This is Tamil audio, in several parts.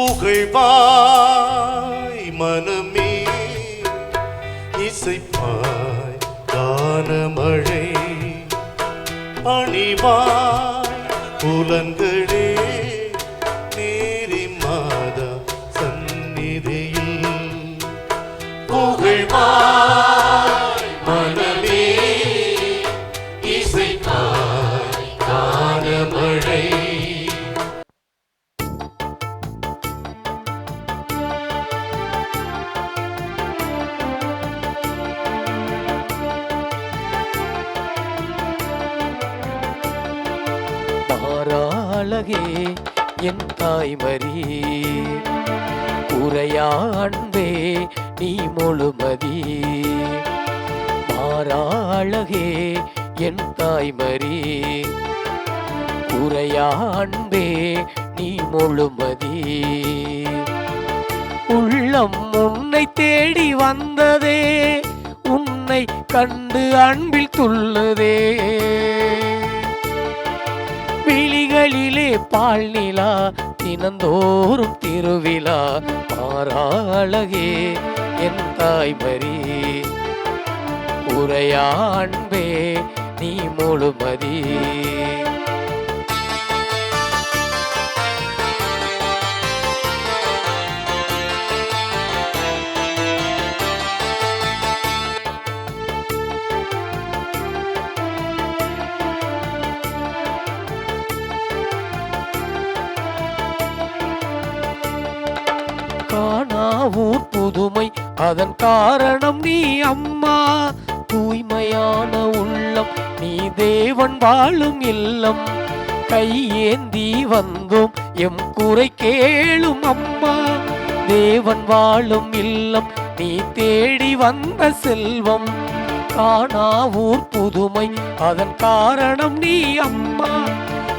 புகழ்வாய் மனமே இசைப்பாய் கானமழை அணிவாய் புலங்கள் அழகே என் தாய்மரி உரையாண்பே நீ முழுமதி. அழகே என் தாய்மரி உரையாண்பே நீ முழுமதி. உள்ளம் உன்னை தேடி வந்ததே உன்னை கண்டு அன்பில் துள்ளதே. பால் நிலா தினந்தோறும் திருவிழா. மாறாழகே என் தாய்மரி உரையாண்பே நீ முழுமதி. புதுமை அதன் காரணம் நீ அம்மா. தூய்மையான உள்ளம் நீ தேவன் வாழும் இல்லம். கையேந்தி வந்தோம் எம் குறை கேளும் அம்மா. தேவன் வாழும் இல்லம் நீ தேடி வந்த செல்வம். காணாவூர் புதுமை அதன் காரணம் நீ அம்மா.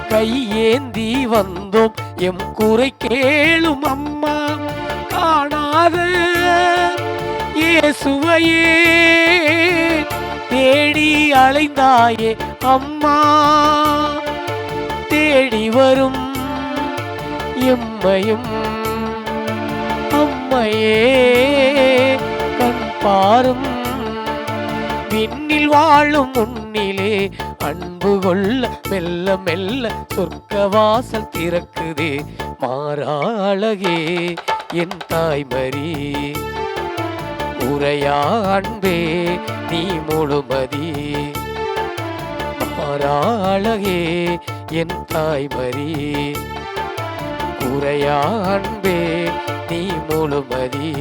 கையேந்தி வந்தோம் எம் குறை கேளும் அம்மா. காணாத. இயேசுவையே தேடி அலைந்தாயே அம்மா. தேடி வரும் எம்மையும் அம்மையே. கண் பாரும் விண்ணில் வாழும் உன்னிலே அன்பு கொள்ள மெல்ல மெல்ல சொர்க்க வாசல் திறக்குதே. மாறாளகே என் தாய்மரி உரையாண்பே நீ முழுமதி. மாறாளகே என் தாய்மரி உரையாண்பே நீ முழுமதி.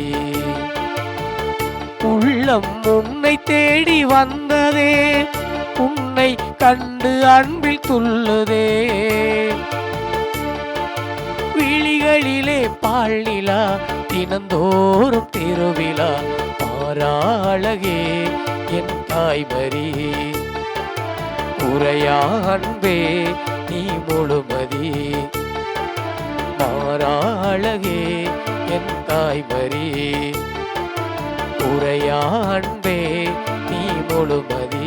உள்ளம் உன்னை தேடி வந்ததே உன்னை கண்டு அன்பில் துள்ளுதே. விழிகளிலே பால் தினந்தோறும் திருவிழா பாராழகே என் தாய்மரி உரையான்பே நீ முழுமதி. மாறாளகே என் தாய்மரி உரையான்பே நீ முழுமதி.